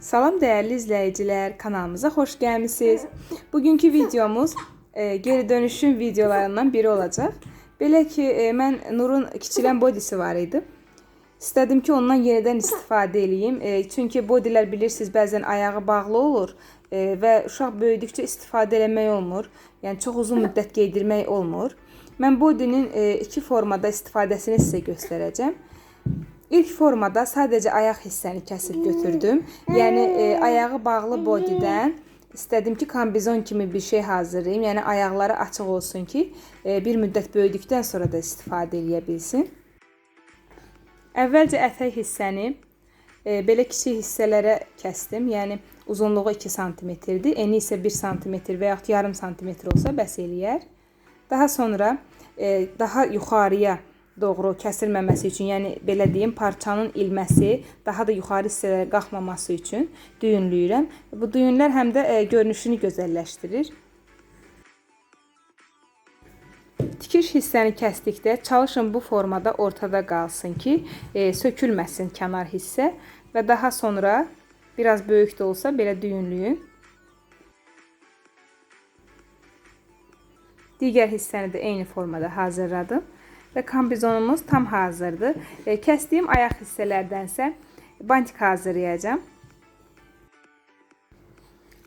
Salam dəyərli izləyicilər, kanalımıza xoş gəlmisiniz. Bugünkü videomuz e, geri dönüşüm videolarından biri olacaq. Belə ki, e, mən Nurun kiçilən bodisi var idi. İstədim ki, ondan yenidən istifadə eləyim. E, çünki bodilər bilirsiniz, bəzən ayağı bağlı olur e, və uşaq böyüdükcə istifadə eləmək olmur. Yəni çox uzun müddət geydirmək olmur. Mən bodinin e, iki formada istifadəsini sizə göstərəcəm. İlk formada sadəcə ayaq hissəni kəsib götürdüm. Yəni e, ayağı bağlı bodydən istədim ki, kombizon kimi bir şey hazırlayım. Yəni ayaqları açıq olsun ki, e, bir müddət böyüdükdən sonra da istifadə edə bilsin. Əvvəlcə ətək hissəni e, belə kiçik hissələrə kəsdim. Yəni uzunluğu 2 sm-dir, eni isə 1 sm və yaxud yarım sm olsa bəs eləyər. Daha sonra e, daha yuxarıya doğru kəsilməməsi üçün, yəni belə deyim, parçanın ilməsi, daha da yuxarı hissələrə qalxmaması üçün düyünləyirəm. Bu düyünlər həm də e, görünüşünü gözəlləşdirir. Tikiş hissəni kəsdikdə çalışın bu formada ortada qalsın ki, e, sökülməsin kənar hissə və daha sonra biraz böyük də olsa belə düyünləyin. Digər hissəni də eyni formada hazırladım və kombizonumuz tam hazırdır. E, kəsdiyim ayaq hissələrdənsə bantik hazırlayacağım.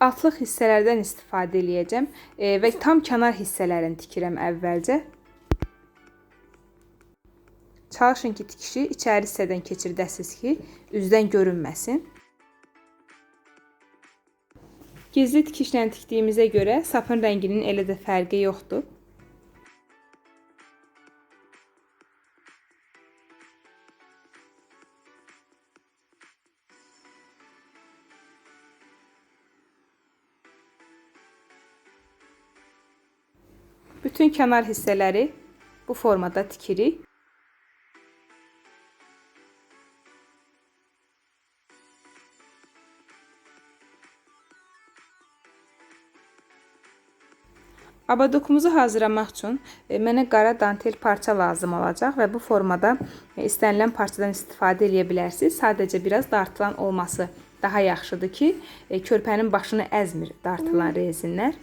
Altlıq hissələrdən istifadə eləyəcəm e, və tam kənar hissələrini tikirəm əvvəlcə. Çalışın ki, tikişi içəri hissədən keçirdəsiniz ki, üzdən görünməsin. Gizli tikişlə tikdiyimizə görə sapın rənginin elə də fərqi yoxdur. Bütün kənar hissələri bu formada tikirik. Abadokumuzu hazırlamaq üçün e, mənə qara dantel parça lazım olacaq və bu formada e, istənilən parçadan istifadə edə bilərsiniz. Sadəcə biraz dartılan olması daha yaxşıdır ki, e, körpənin başını əzmir dartılan rezinlər.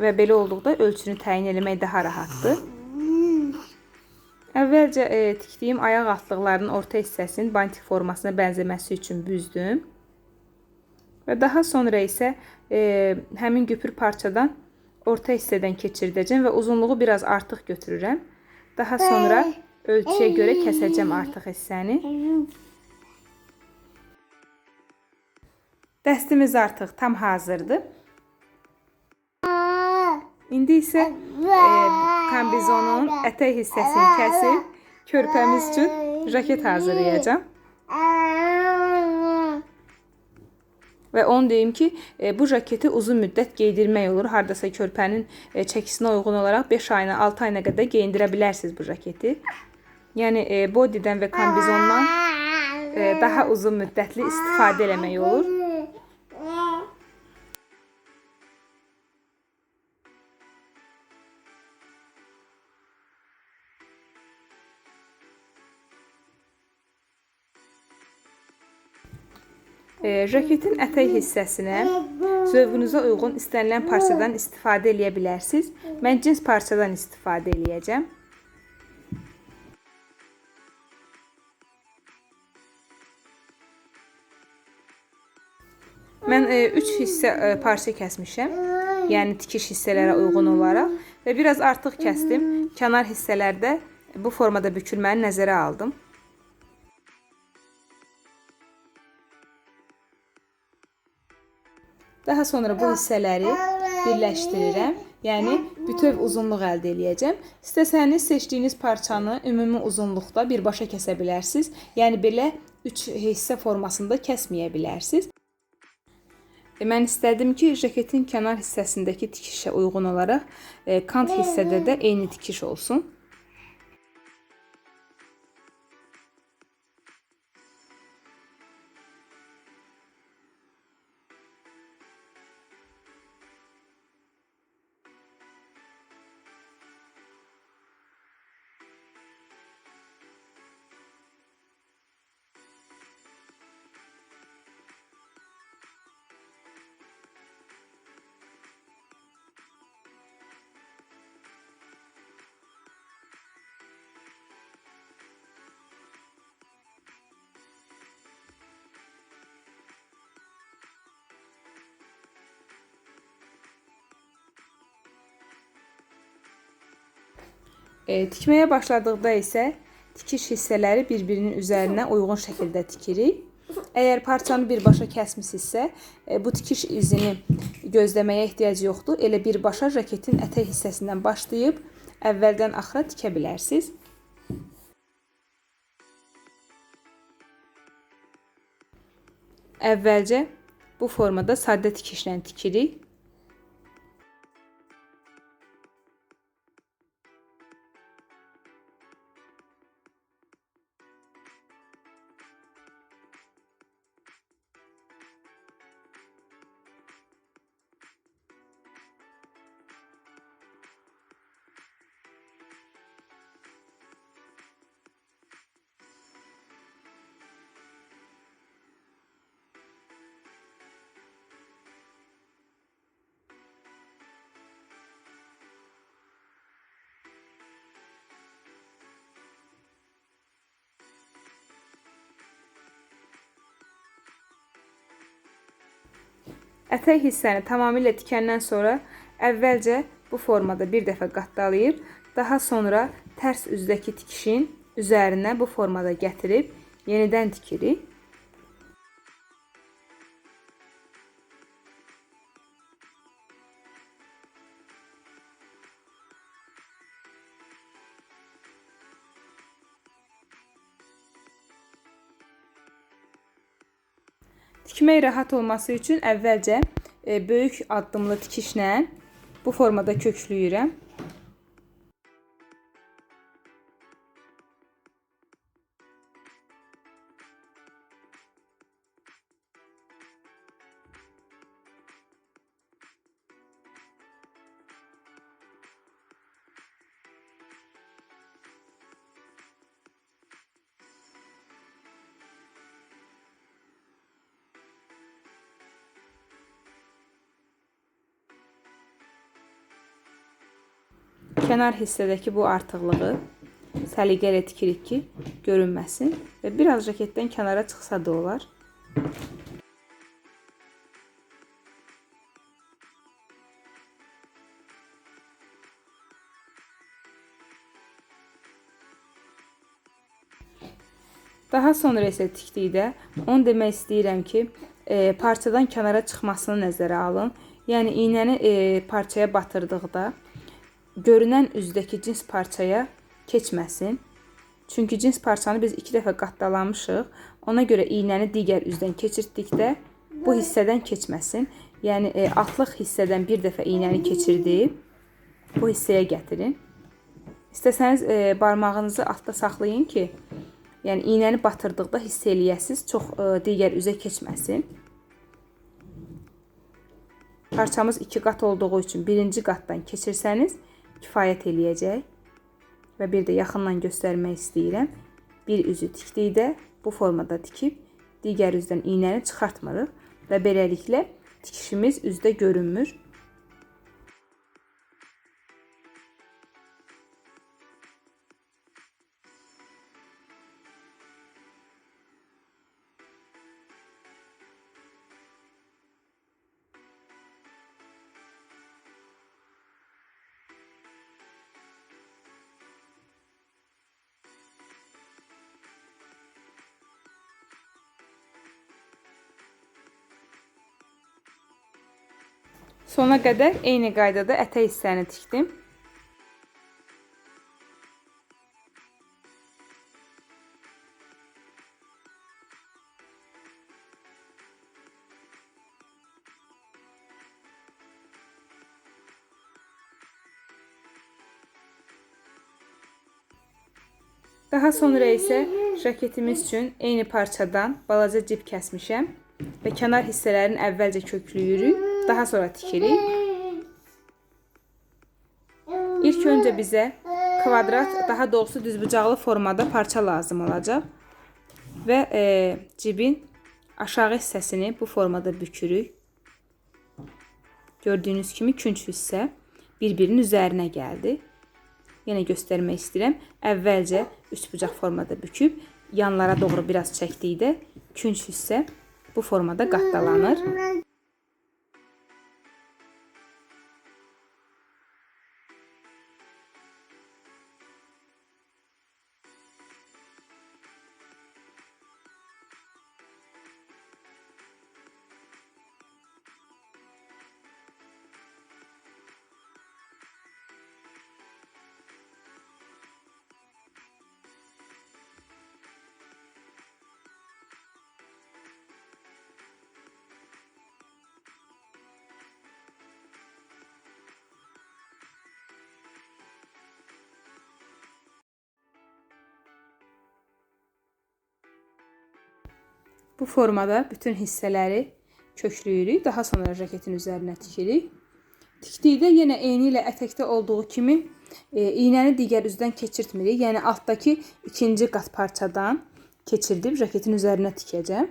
Və belə olduqda ölçünü təyin etmək daha rahatdır. Əvvəlcə e, tikdiyim ayaq altlıqlarının orta hissəsinin bantik formasına bənzəməsi üçün büzdüm. Və daha sonra isə e, həmin güpür parçadan orta hissədən keçirdəcəm və uzunluğu biraz artıq götürürəm. Daha sonra ölçüyə görə kəsəcəm artıq hissəni. Dəstimiz artıq tam hazırdır. İndi isə e, kombizonun ətək hissəsini kəsib körpəmiz üçün jaket hazırlayacağam. Və onu deyim ki, e, bu jaketi uzun müddət geydirmək olur. Hardasa körpənin e, çəkisinə uyğun olaraq 5 ayına, 6 ayına qədər geyindirə bilərsiniz bu jaketi. Yəni e, bodydən və kombizondan e, daha uzun müddətli istifadə eləmək olur. E, jaketin ətək hissəsinə zövqünüzə uyğun istənilən parçadan istifadə eləyə bilərsiniz. Mən cins parçadan istifadə eləyəcəm. Mən 3 e, hissə e, parça kəsmişəm. Yəni tikiş hissələrə uyğun olaraq və biraz artıq kəsdim. Kənar hissələrdə bu formada bükülməni nəzərə aldım. Daha sonra bu hissələri birləşdirirəm. Yəni bütöv uzunluq əldə eləyəcəm. İstəsəniz seçdiyiniz parçanı ümumi uzunluqda birbaşa kəsə bilərsiniz. Yəni belə 3 hissə formasında kəsməyə bilərsiniz. E, mən istədim ki, jaketin kənar hissəsindəki tikişə uyğun olaraq e, kant hissədə də eyni tikiş olsun. E, tikməyə başladıqda isə tikiş hissələri bir-birinin üzərinə uyğun şəkildə tikirik. Əgər parçanı birbaşa kəsmisinizsə, e, bu tikiş izini gözləməyə ehtiyac yoxdur. Elə birbaşa jaketin ətək hissəsindən başlayıb əvvəldən axıra tikə bilərsiniz. Əvvəlcə bu formada sadə tikişlə tikirik. Ətək hissəni tamamilə tikəndən sonra əvvəlcə bu formada bir dəfə qatdalayıb, daha sonra tərs üzdəki tikişin üzərinə bu formada gətirib yenidən tikirik. Tikmək rahat olması üçün əvvəlcə e, böyük addımlı tikişlə bu formada köklüyürəm. Kənar hissədəki bu artıqlığı səliqə ilə ki, görünməsin və biraz jaketdən kənara çıxsa da olar. Daha sonra isə tikdikdə onu demək istəyirəm ki, e, parçadan kənara çıxmasını nəzərə alın. Yəni iynəni e, parçaya batırdıqda görünən üzdəki cins parçaya keçməsin. Çünki cins parçanı biz iki dəfə qatdalamışıq. Ona görə iynəni digər üzdən keçirdikdə bu hissədən keçməsin. Yəni e, altlıq hissədən bir dəfə iynəni keçirdib bu hissəyə gətirin. İstəsəniz e, barmağınızı altda saxlayın ki, yəni iynəni batırdıqda hiss eləyəsiniz, çox e, digər üzə keçməsin. Parçamız iki qat olduğu üçün birinci qatdan keçirsəniz kifayət eləyəcək. Və bir də yaxından göstərmək istəyirəm. Bir üzü tikdikdə bu formada tikib digər üzdən iynəni çıxartmırıq və beləliklə tikişimiz üzdə görünmür. Sona qədər eyni qaydada ətək hissəni tikdim. Daha sonra isə jaketimiz üçün eyni parçadan balaca cib kəsmişəm və kənar hissələrini əvvəlcə köklüyürük. Daha sonra tikirik. İlk önce bize kvadrat, daha doğrusu düzbucaqlı formada parça lazım olacaq. Və e, cibin aşağı hissəsini bu formada bükürük. Gördüyünüz kimi künc hissə bir-birinin üzərinə gəldi. Yenə göstərmək istəyirəm. Əvvəlcə üçbucaq formada büküb yanlara doğru biraz çəkdikdə künc hissə bu formada qatdalanır. Bu formada bütün hissələri köklüyürük. Daha sonra jaketin üzərinə tikirik. Tikdikdə yenə eyni ilə ətəkdə olduğu kimi e, iynəni digər üzdən keçirtmirik. Yəni altdakı ikinci qat parçadan keçirdib jaketin üzərinə tikəcəm.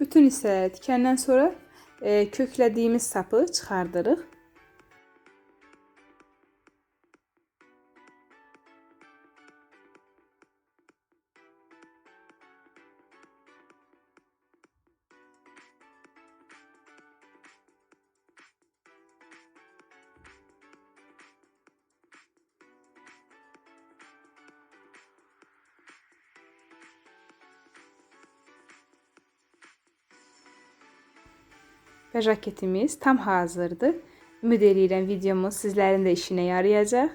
Bütün hissələri tikəndən sonra e, köklədiyimiz sapı çıxardırıq. Və jaketimiz tam hazırdır. Ümid edirəm videomuz sizlərin də işinə yarayacaq.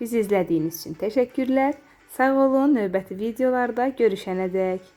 Bizi izlədiyiniz üçün təşəkkürlər. Sağ olun. Növbəti videolarda görüşənədək.